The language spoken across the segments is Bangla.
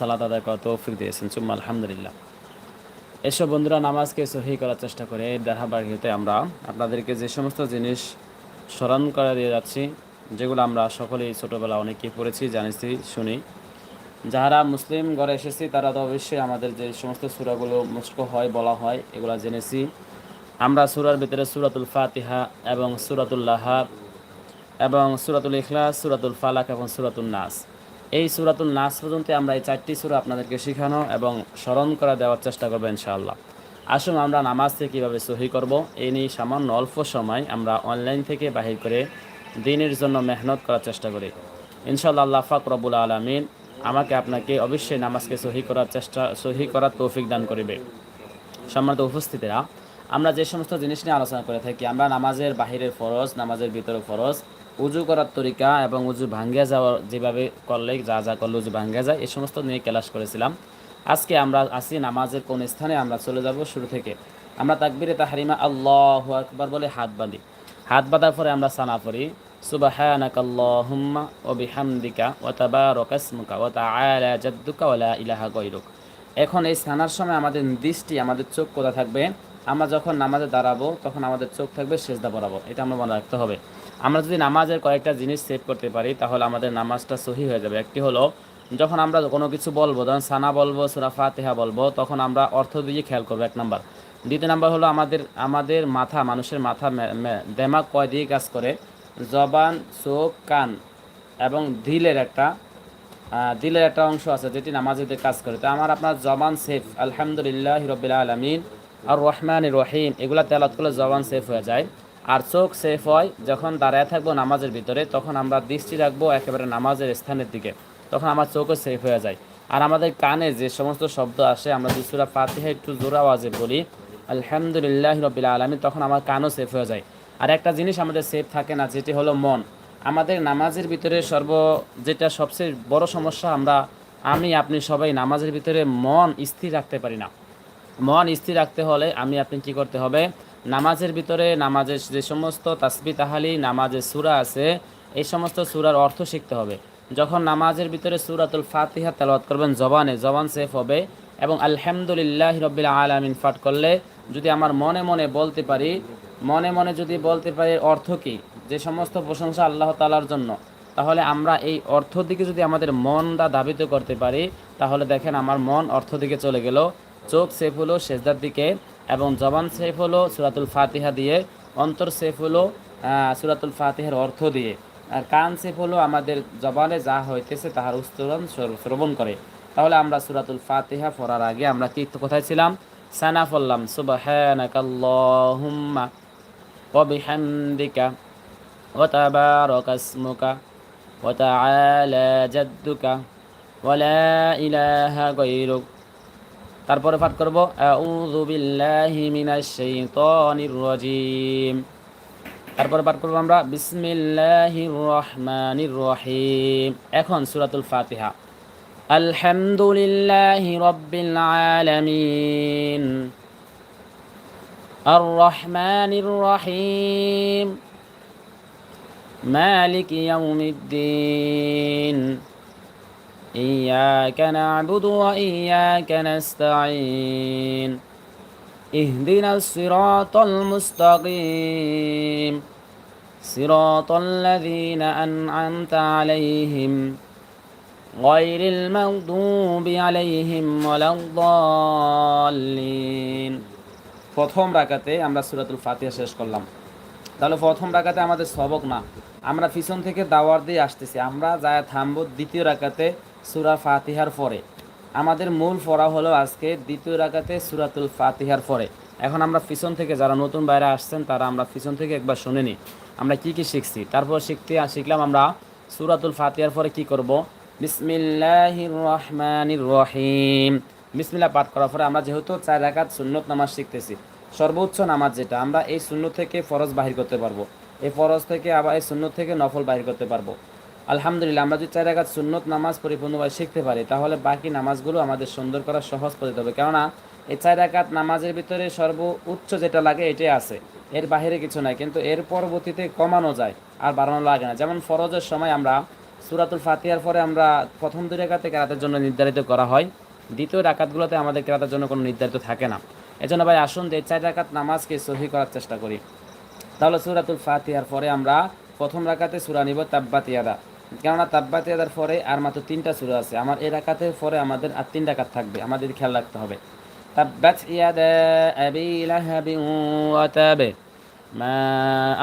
সালাত আদায় করা তৌফিক দিয়েছেন, চুম্মা আলহামদুলিল্লাহ। এসব বন্ধুরা, নামাজকে সহি করার চেষ্টা করে। এই ধারাবাহিকতে আমরা আপনাদেরকে যে সমস্ত জিনিস স্মরণ করে দিয়ে যাচ্ছি, যেগুলো আমরা সকলেই ছোটোবেলা অনেকেই পড়েছি, জানিছি, শুনি। যারা মুসলিম ঘরে এসেছি, তারা তো অবশ্যই আমাদের যে সমস্ত সুরাগুলো মুস্ক হয়, বলা হয়, এগুলো জেনেছি। আমরা সুরার ভিতরে সুরাতুল ফাতিহা এবং সুরাতুল্লাহা এবং সুরাতুল ইখলাস, সুরাতুল ফালাক এবং সুরাতুল নাস। এই সুরাতুল নাস পর্যন্ত আমরা এই চারটি সুরা আপনাদেরকে শেখানো এবং স্মরণ করা দেওয়ার চেষ্টা করব ইনশাআল্লাহ। আসুন আমরা নামাজকে কীভাবে সহি করব এই নিয়ে সামান্য অল্প সময় আমরা অনলাইন থেকে বাহির করে দিনের জন্য মেহনত করার চেষ্টা করি। ইনশাআল্লাহ আল্লাহ ফাক রবুল আলমিন আমাকে আপনাকে অবশ্যই নামাজকে সহি করার চেষ্টা, সহি করার তৌফিক দান করিবে। সম্মানিত উপস্থিতিরা, আমরা যে সমস্ত জিনিস নিয়ে আলোচনা করে থাকি, আমরা নামাজের বাহিরের ফরজ, নামাজের ভিতরে ফরজ উজু করার তরিকা এবং উজু ভাঙ্গিয়া যাওয়ার যেভাবে করলে, যা যা করলে উজু ভাঙ্গিয়া যায় এই সমস্ত নিয়ে ক্লাস করেছিলাম। আজকে আমরা আসি নামাজের কোন স্থানে, আমরা চলে যাব শুরু থেকে। আমরা তাকবিরে তাহারিমা, আল্লাহ আকবার বলে হাত বাঁধি। হাত বাঁধার পরে আমরা সানা পড়ি, সুবাহানাকাল্লাহুম্মা ও বিহামদিকা ও তাবারকাসমুকা ও তাআলা জাদ্দুকা ওয়া ইলাহা গায়রুক। এখন এই স্নানার সময় আমাদের দৃষ্টি, আমাদের চোখ কোথা থাকবে? আমরা যখন নামাজে দাঁড়াবো, তখন আমাদের চোখ থাকবে সেজদা বরাবো এটা আমরা মনে রাখতে হবে। আমরা যদি নামাজের কয়েকটা জিনিস সেভ করতে পারি, তাহলে আমাদের নামাজটা সহি হয়ে যাবে। একটি হলো, যখন আমরা কোনো কিছু বলব যখন সানা বলব, সুরা ফাতেহা বলব, তখন আমরা অর্থ দিয়ে খেয়াল করব, এক নাম্বার। দ্বিতীয় নাম্বার হলো, আমাদের আমাদের মাথা, মানুষের মাথা দেমাগ কয় দিয়ে কাজ করে? জবান, চোখ, কান এবং দিলের একটা দিলের একটা অংশ আছে যেটি নামাজেতে কাজ করে। তো আমার আপনার জবান সেফ, আলহামদুলিল্লাহ রবিল আলমিন, আর রহমান রহিম, এগুলা তেলাত করলে জবান সেফ হয়ে যায়। আর চোখ সেফ হয়, যখন দাঁড়ায় থাকব নামাজের ভিতরে, তখন আমরা দৃষ্টি রাখব একেবারে নামাজের স্থানের দিকে, তখন আমার চোখও সেফ হয়ে যায়। আর আমাদের কানে যে সমস্ত শব্দ আসে, আমরা দুসুরা ফাতিহা একটু জোর আওয়াজে বলি, আলহামদুলিল্লাহ রবিল আলমিন তখন আমার কানও সেফ হয়ে যায়। আর একটা জিনিস আমাদের সেফ থাকে না, যেটি হলো মন। আমাদের নামাজের ভিতরে সর্ব, যেটা সবচেয়ে বড় সমস্যা, আমরা, আমি, আপনি সবাই নামাজের ভিতরে মন স্থির রাখতে পারি না। মন স্থির রাখতে হলে আমি, আপনি কি করতে হবে? নামাজের ভিতরে নামাজের যে সমস্ত তাসবি তাহালি নামাজের সুরা আছে, এই সমস্ত সুরার অর্থ শিখতে হবে। যখন নামাজের ভিতরে সুরাতুল ফাতিহা তেলাওয়াত করবেন জবানে, জবান সেফ হবে এবং আলহামদুলিল্লাহ রবিল আলামিন ফাট করলে যদি আমার মনে মনে বলতে পারি, মনে মনে যদি বলতে পারি অর্থ কি? যে সমস্ত প্রশংসা আল্লাহ তালার জন্য। তাহলে আমরা এই অর্থ দিকে যদি আমাদের মনটা দাবিত করতে পারি, তাহলে দেখেন আমার মন অর্থ দিকে চলে গেল। চোখ সেফ হলো সেজদার দিকে এবং জবান সেফ হলো সুরাতুল ফাতিহা দিয়ে, অন্তর সেফ হলো সুরাতুল ফাতিহার অর্থ দিয়ে। আর কান সেফ হলো আমাদের জবানে যা হইতেছে তাহার উত্তোলন শ্রবণ করে। তাহলে আমরা সুরাতুল ফাতিহা পড়ার আগে আমরা তীর্থ কোথায় ছিলাম? সানা পড়লাম সুবাহানাকাল্লাহুম্মা ওবিহামদিকা ওয়াতাবারাকাসমুকা ওয়াতাআলা জাদ্দুকা ওয়ালা ইলাহা গায়রুকা। তারপরে পাঠ করব আউযুবিল্লাহি মিনাশ শাইতানির রাজিম। তারপরে পাঠ করব আমরা, বিসমিল্লাহির রহমানির রহিম। এখন সূরাতুল ফাতিহা। আলহামদুলিল্লাহি রাব্বিল আলামিন। আর রহমানির রহিম। মালিক ইয়াউমিদ্দিন। إياك نعبد وإياك نستعين اهدنا الصراط المستقيم صراط الذين أنعمت عليهم غير المغضوب عليهم ولا الضالين প্রথম রাকাতে আমরা সূরাতুল ফাতিহা শেষ করলাম তাহলে প্রথম রাকাতে আমাদের সবক না আমরা পিছন থেকে দাওয়ার দিয়ে আসতেছি। আমরা যায় থামবো দ্বিতীয় রাকাতে সুরা ফাতিহার পরে। আমাদের মূল পড়া হলো আজকে দ্বিতীয় রাকাতে সুরাতুল ফাতিহার পরে। এখন আমরা পিছন থেকে যারা নতুন বাইরে আসছেন, তারা আমরা পিছন থেকে একবার শুনে নিই। আমরা কি কি শিখছি? তারপর শিখতে শিখলাম আমরা সুরাতুল ফাতিহার পরে কি করব? বিসমিল্লাহির রহমানির রহিম। বিসমিল্লাহ পাঠ করার পরে আমরা যেহেতু চার রাকাত সুন্নত নামাজ শিখতেছি, সর্বোচ্চ নামাজ যেটা, আমরা এই শূন্য থেকে ফরজ বাহির করতে পারব। এই ফরজ থেকে আবার এই সুন্নত থেকে নফল বাহির করতে পারব। আলহামদুলিল্লাহ, আমরা যদি চার সুন্নত নামাজ পরিপূর্ণভাবে শিখতে পারি, তাহলে বাকি নামাজগুলো আমাদের সুন্দর করা সহজ পদ্ধতি হবে। কেননা, এই চার রাকাত নামাজের ভিতরে সর্ব উচ্চ যেটা লাগে এটাই আছে। এর বাহিরে কিছু নাই, কিন্তু এর পরবর্তীতে কমানো যায় আর বাড়ানো লাগে না। যেমন ফরজের সময় আমরা সুরাতুল ফাতিহার পরে আমরা প্রথম দুই রাকাতে কেরাতের জন্য নির্ধারিত করা হয়। দ্বিতীয় রাকাতগুলোতে আমাদের কেরাতের জন্য কোনো নির্ধারিত থাকে না। এজন্য ভাই, আসুন যে চার রাকাত নামাজকে সহি করার চেষ্টা করি। তাহলে সুরাতুল ফাতিহার পরে আমরা প্রথম রাকাতে সুরা নিব তাব্বাতিয়াদা কেননা তাব্বাতিয়াদার পরে আর মাত্র তিনটা সুরা আছে আমার এই রাকাতের পরে আমাদের আর তিন রাকাত থাকবে আমাদের খেয়াল রাখতে হবে তাব্বাত ইয়াদা আবি লাহাবিন ওয়া তাব মা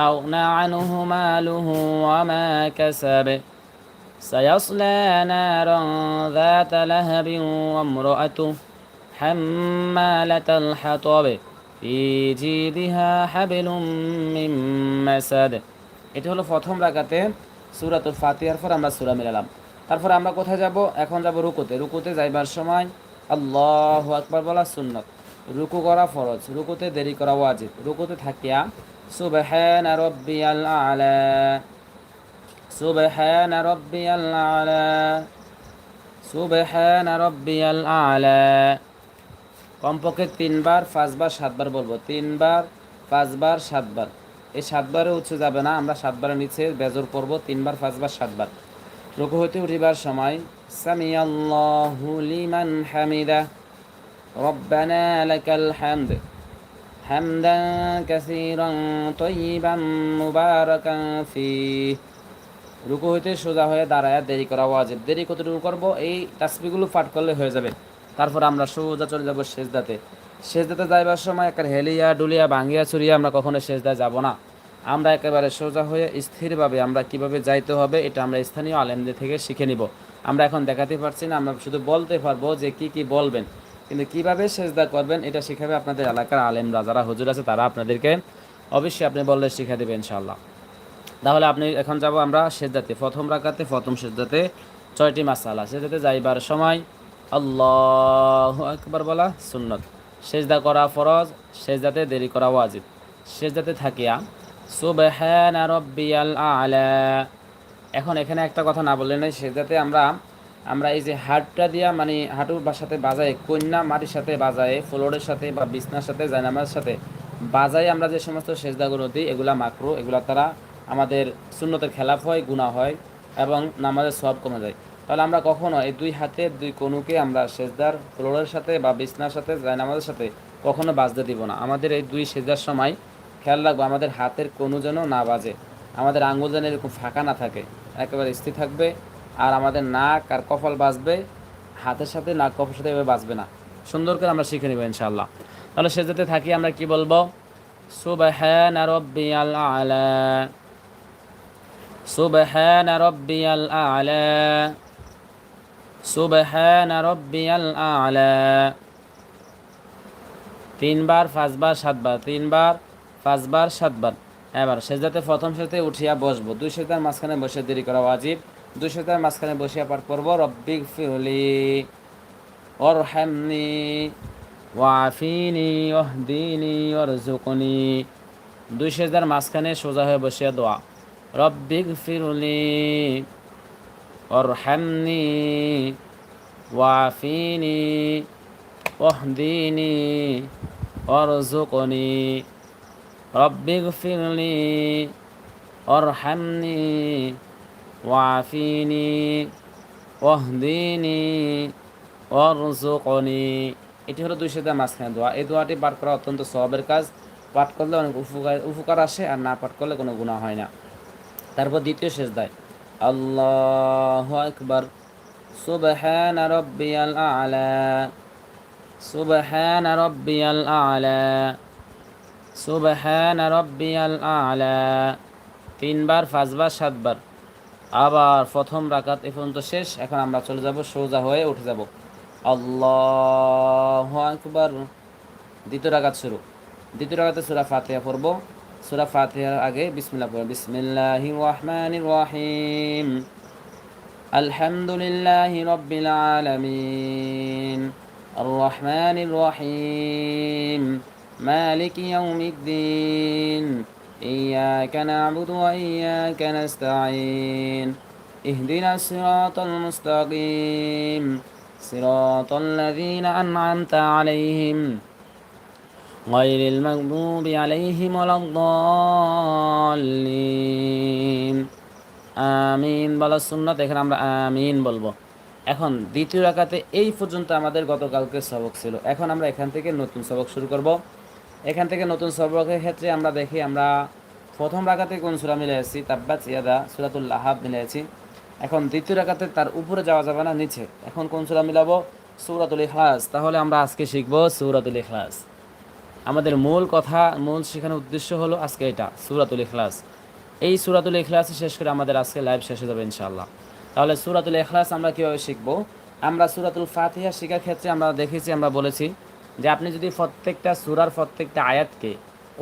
আগনা আনহু মালুহু ওয়া মা কাসাব سيصلى نارا ذات لهب وامرأته حمالة الحطب ফি জিদিহা হাবিলুম মিম মাসাদ। এটা হলো প্রথম রাকাতে সূরাতুল ফাতিহার পর আমরা সূরা মিলালাম। তারপর আমরা কোথায় যাব? এখন যাব রুকুতে। রুকুতে যাইবার সময় আল্লাহু আকবার বলা সুন্নাত। রুকু করা ফরজ। রুকুতে দেরি করা ওয়াজিব। রুকুতে থাকিয়া সুবহানা রাব্বিয়াল আলা। সুবহানা রাব্বিয়াল আলা। সুবহানা রাব্বিয়াল আলা। কমপক্ষে তিনবার, পাঁচবার, সাতবার বলব। তিনবার, পাঁচবার, সাতবার। এই সাতবারে উঠে যাবে না, আমরা সাতবারের নিচে বেজর করব তিনবার, পাঁচবার, সাতবার। রুকু হইতে উঠিবার সময় সামি আল্লাহু লিমান হামিদা, রব্বানা লাকাল হামদ, হামদান কাসীরান তয়্যিবান মুবারাকান ফীহ। রুকু হইতে সোজা হয়ে দাঁড়ায় দেরি করা ওয়াজিব। দেরি কতটুকু করব? এই তাসবিগুলো পাঠ করলে হয়ে যাবে। তারপর আমরা সোজা চলে যাব শেষদাতে শেষদাতে যাইবার সময় একটা হেলিয়া, ডুলিয়া, ভাঙ্গিয়া চুরিয়া আমরা কখনো শেষদায় যাব না। আমরা একেবারে সোজা হয়ে স্থিরভাবে আমরা কীভাবে যাইতে হবে এটা আমরা স্থানীয় আলেমদের থেকে শিখে নিব। আমরা এখন দেখাতে পারছি না, আমরা শুধু বলতে পারব যে কি কি বলবেন। কিন্তু কীভাবে সেজদা করবেন এটা শিখাবে আপনাদের এলাকার আলেমরা, যারা হুজুর আছে তারা আপনাদেরকে অবশ্যই আপনি বললে শিখা দেবে ইনশাআল্লাহ। তাহলে আপনি এখন যাব আমরা সেজদাতে, প্রথম রাকাতে, প্রথম সেজদাতে ছয়টি মাসালা। সেজদাতে যাইবার সময় আল্লাহ একবার বলা সুন্নত। সেজদা করা ফরজ, সেজদাতে দেরি করা ওয়াজিব। সেজদাতে থাকিয়া সুবহান রব্বিয়াল আলা। এখন এখানে একটা কথা না বললে নাই সেজদাতে আমরা আমরা এই যে হাটটা দিয়া মানে হাঁটুর সাথে বাজায়, কন্যা মাটির সাথে বাজায়, ফ্লোরের সাথে বা বিছনার সাথে, জায়নামার সাথে বাজায় আমরা যে সমস্ত সেজদাগুলো দিই, এগুলা মাকরু, এগুলা তারা আমাদের শূন্যতের খেলাফ হয় গুণা হয় এবং নামাজের সব কমে যায়। তাহলে আমরা কখনো এই দুই হাতের দুই কনুকে আমরা সেজদার ফ্লোরের সাথে বা বিছনার সাথে, জায়নামাজের সাথে কখনো বাজতে দিব না। আমাদের এই দুই সেজদার সময় খেয়াল রাখব, আমাদের হাতের কোনো যেন না বাজে, আমাদের আঙ্গুল যেন এরকম ফাঁকা না থাকে, একেবারে স্থির থাকবে, আর আমাদের নাক আর কপাল বাজবে, হাতের সাথে নাক কপালের সাথে এভাবে বাজবে না। সুন্দর করে আমরা শিখে নিব ইনশাআল্লাহ। তাহলে সেজদাতে থাকি, আমরা কি বলব? সুবহান রাব্বিয়াল সুবহান রাব্বিয়াল আলা। তিনবার, পাঁচবার, সাতবার, তিনবার, পাঁচবার, সাতবার। এবার সেজদাতে প্রথম সাথে উঠিয়া বসবো। দুই সেজদার মাঝখানে বসে দেরি করা ওয়াজিব। দুই সেজদার মাঝখানে বসিয়া পাঠ করব। রব্বিক ফিরলি, ওরহামনি, ওয়াফিনি, ওহদিনি ওরজুকনি দুই সেজদার মাঝখানে সোজা হয়ে বসিয়া দোয়া। রব্বিক ফিরলি ওরহামনি ওয়াফিনি, ওহদিনি ওরজুকনি রব্বিক ফিরলি ওরহামনি ওয়াফিনি, ওহদিনি ওরজুকনি এটি হলো দুই সাথে মাঝখানে দোয়া। এই দোয়াটি পাঠ করা অত্যন্ত সবের কাজ। পাঠ করলে অনেক উপকার উপকার আসে আর না পাঠ করলে কোনো গুণা হয় না। তারপর দ্বিতীয় শেষ দেয় আল্লাহ আকবার। সুবহান রব্বিয়াল আলা। সুবহান রব্বিয়াল আলা। সুবহান রব্বিয়াল আলা। তিনবার, পাঁচবার, সাতবার। আবার প্রথম রাকাত এ পর্যন্ত শেষ। এখন আমরা চলে যাব, সোজা হয়ে উঠে যাব। আল্লাহ আকবার। দ্বিতীয় রাকাত শুরু। দ্বিতীয় রাকাতে সুরা ফাতিহা পড়ব। সুরা ফাতিহার আগে বিসমিল্লাহ পড়ব বিসমিল্লাহির রহমানির রহিম আলহামদুলিল্লাহি রাব্বিল আলামিন الرحمن الرحيم مالك يوم الدين إياك نعبد وإياك نستعين اهدنا الصراط المستقيم صراط الذين أنعمت عليهم غير المغضوب عليهم ولا الضالين আমিন বলা সুন্নাত এখানে আমরা আমিন বলবো এখন দ্বিতীয় রাকাতে এই পর্যন্ত আমাদের গতকালকে সবক ছিল এখন আমরা এখান থেকে নতুন সবক শুরু করব এখান থেকে নতুন সবকের ক্ষেত্রে আমরা দেখি আমরা প্রথম রাকাতে কোন সুরা মিলে আছি তাব্বাত ইয়াদা সুরাতুল আহাব মিলে আছি এখন দ্বিতীয় রাকাতে তার উপরে যাওয়া যাবে না নিচে এখন কোন সুরা মিলাবো সৌরাতুল ইখলাস তাহলে আমরা আজকে শিখব সৌরাতুল ইখলাস আমাদের মূল কথা, মূল শেখানোর উদ্দেশ্য হলো আজকে এটা, সুরাতুল ইখলাস। এই সুরাতুল ইখলাস শেষ করে আমাদের আজকে লাইভ শেষ হয়ে যাবে ইনশাআল্লাহ। তাহলে সুরাতুল ইখলাস আমরা কীভাবে শিখব? আমরা সুরাতুল ফাতিহা শেখার ক্ষেত্রে আমরা দেখেছি, আমরা বলেছি যে আপনি যদি প্রত্যেকটা সুরার প্রত্যেকটা আয়াতকে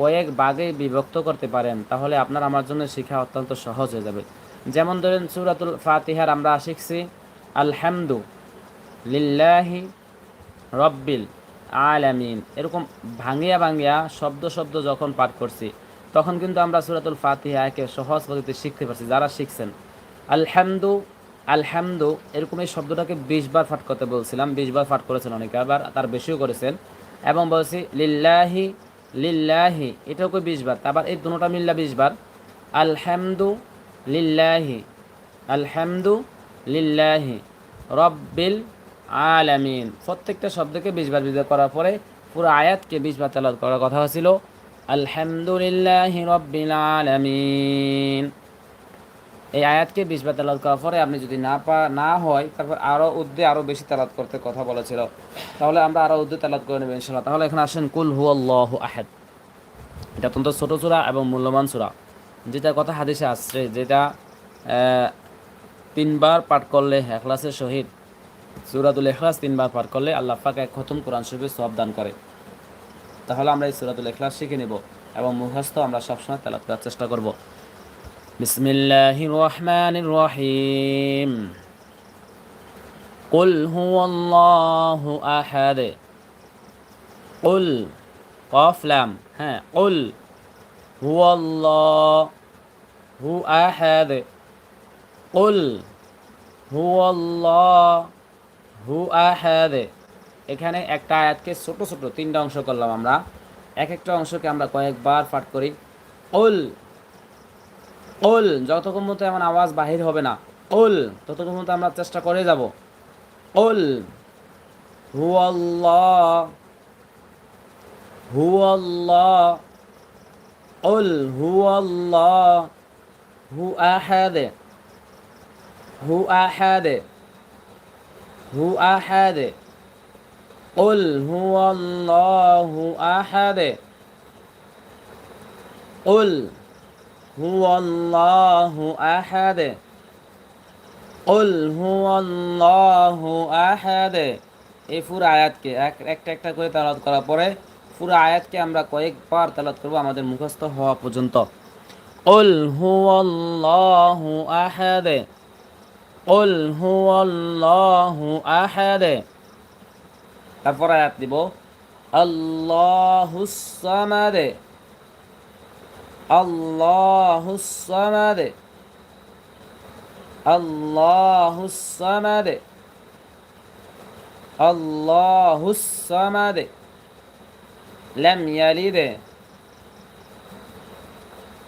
কয়েক বাগে বিভক্ত করতে পারেন, তাহলে আপনার আমার জন্য শেখা অত্যন্ত সহজ হয়ে যাবে। যেমন ধরেন সুরাতুল ফাতিহার আমরা শিখছি, আলহামদু লিল্লাহি রব্বিল আলামিন। এরকম ভাঙিয়া ভাঙিয়া শব্দ শব্দ যখন পাঠ করছি, তখন কিন্তু আমরা সুরাতুল ফাতিহাকে সহজ পদ্ধতিতে শিখতে পারছি, যারা শিখছেন। আলহামদু আলহামদু, এরকম এই শব্দটাকে বিশ বার পাঠ করতে বলছিলাম, বিশ বার পাঠ করেছেন অনেকে, আবার তার বেশিও করেছেন। এবং বলছি, লিল্লাহি লিল্লাহি, এটাও কই বিশ বার, আবার এই দুটোটা মিল্লা বিশ বার। আলহামদু, লিল্লাহি আলহামদু, লিল্লাহি, রব্বিল আলামিন। প্রত্যেকটা শব্দকে বিশ বার বিশ করার পরে পুরো আয়াতকে বিশ বার তেলাওয়াত করার কথা হয়েছিল। আলহামদুলিল্লাহ রব্বিল আলামিন। এই আয়াতকে বিশ বার তেলাওয়াত করার পরে আপনি যদি না পা, না হয়, তারপর আরও উদ্দে আরও বেশি তেলাওয়াত করতে কথা বলেছিল। তাহলে আমরা আরও উদ্দে তেলাওয়াত করে নেব ইনশাল্লাহ তাহলে এখানে আসেন, কুল হু আল্লাহ আহেদ। এটা অত্যন্ত ছোটো চূড়া এবং মূল্যবান চূড়া যেটা কথা হাদিসে আসছে, যেটা তিনবার পাঠ করলে এখলাসের সহিত সুরাতুল এখলাস তিনবার পাঠ করলে আল্লাহ পাক এক খতম কোরআন শরীফের সব দান করে তাহলে আমরা এই সুরাতুল এখলাস শিখে নেব এবং মুখস্থ আমরা সবসময় তেলাত করার চেষ্টা করব বিসমিল্লাহ রহমান রহিম قل هو الله أحد قل قاف لام ها قل هو الله هو أحد قل هو الله হু আহাদে এখানে একটা আয়াতকে ছোট ছোট তিনটা অংশ করলাম আমরা। এক একটা অংশকে আমরা কয়েকবার পাঠ করি। ওল ওল যতক্ষণ মতো এমন আওয়াজ বাহির হবে না। ওল ততক্ষণ মতো আমরা চেষ্টা করে যাব। ওল হু হু আল্লাহ ওল হু আল্লাহ হু আহাদে হু আহাদে هو أحد قل هو الله أحد قل هو الله أحد قل هو الله أحد এই পুরো আয়াতকে এক একটা একটা করে তালাত করার পরে পুরো আয়াতকে আমরা কয়েকবার তালাত করব আমাদের মুখস্থ হওয়া পর্যন্ত قل هو الله أحد قل هو الله أحد তারপর আয়াত দিব আল্লাহু সামাদ আল্লাহু সামাদ আল্লাহু সামাদ আল্লাহু সামাদ لم يلد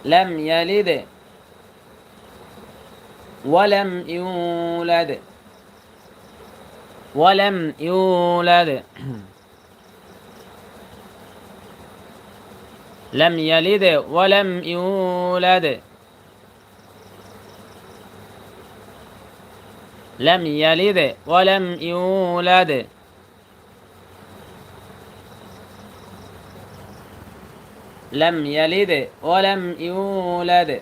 لم يلد ولم يولد. ولم يولد. لم يلد ولم يولد. لم يلد ولم يولد. لم يلد ولم يولد.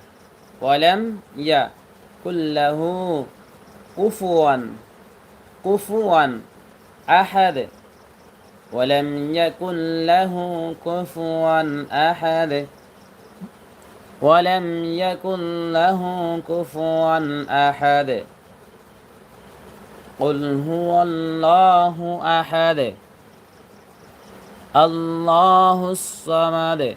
ولم يكن له كفوا كفوا أحد. ولم يكن له كفوا أحد. ولم يكن له كفوا أحد. قل هو الله أحد. الله الصمد.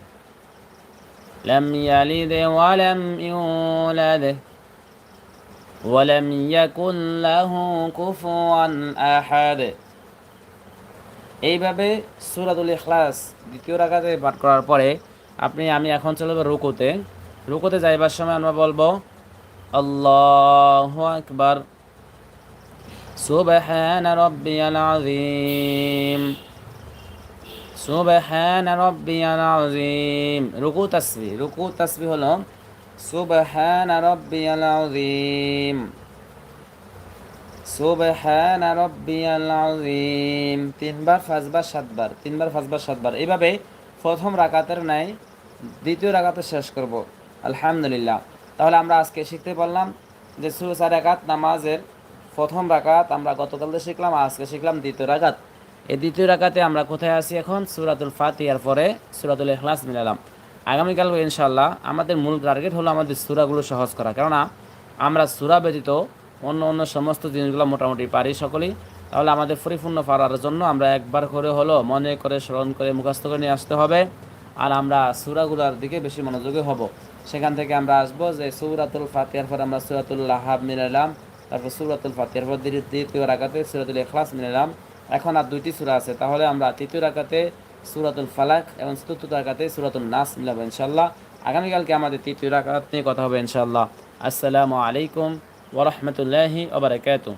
لم يلد ولم يولد ولم يكن له كفوا أحد এইভাবে সুরাতুল ইখলাস দ্বিতীয় রাকাতে পাঠ করার পরে আপনি আমি এখন চলে যাবো রুকুতে রুকুতে যাইবার সময় আমরা বলবো আল্লাহু আকবার সুবহান রাব্বিয়াল আযীম সুবহান রাব্বিয়াল আযীম। রুকু, তাসবিহ। রুকু, তাসবিহ হলো সুবহান রাব্বিয়াল আযীম। সুবহান রাব্বিয়াল আযীম। তিনবার পাঁচবার সাতবার। তিনবার পাঁচবার সাতবার। এইভাবে প্রথম রাকাতের নাই দ্বিতীয় রাকাতে শেষ করব। আলহামদুলিল্লাহ। তাহলে আমরা আজকে শিখতে পারলাম যে সুরসার রাকাত নামাজের প্রথম রাকাত আমরা গতকাল শিখলাম, আজকে শিখলাম দ্বিতীয় রাকাত। এই দ্বিতীয় রাকাতে আমরা কোথায় আছি এখন? সুরাতুল ফাতিহার পরে সুরাতুল এখলাস মিলালাম আগামীকাল ইনশাল্লাহ আমাদের মূল টার্গেট হলো আমাদের সুরাগুলো সহজ করা। কেননা আমরা সুরা ব্যতীত অন্য অন্য সমস্ত জিনিসগুলো মোটামুটি পারি সকলেই। তাহলে আমাদের পরিপূর্ণ পারার জন্য আমরা একবার করে হলো মনে করে, স্মরণ করে, মুখস্থ করে নিয়ে আসতে হবে। আর আমরা সুরাগুলার দিকে বেশি মনোযোগী হব। সেখান থেকে আমরা আসব যে সুরাতুল ফাতিহার পর আমরা সুরাতুল মিলালাম তারপর সুরাতুল ফাতিহার পর দ্বিতীয়- রাকাতে সুরাতুল এখলাস মিলালাম এখন আর দুইটি সুরা আছে। তাহলে আমরা তৃতীয় রাকাতে সুরাতুল ফালাক এবং চতুর্থ রাকাতে সুরাতুল নাস মিলাবো ইনশাল্লাহ আগামীকালকে আমাদের তৃতীয় রাকাত নিয়ে কথা হবে ইনশাল্লাহ আসসালামু আলাইকুম ওরহমতুল্লাহি ওবরাকাতুহ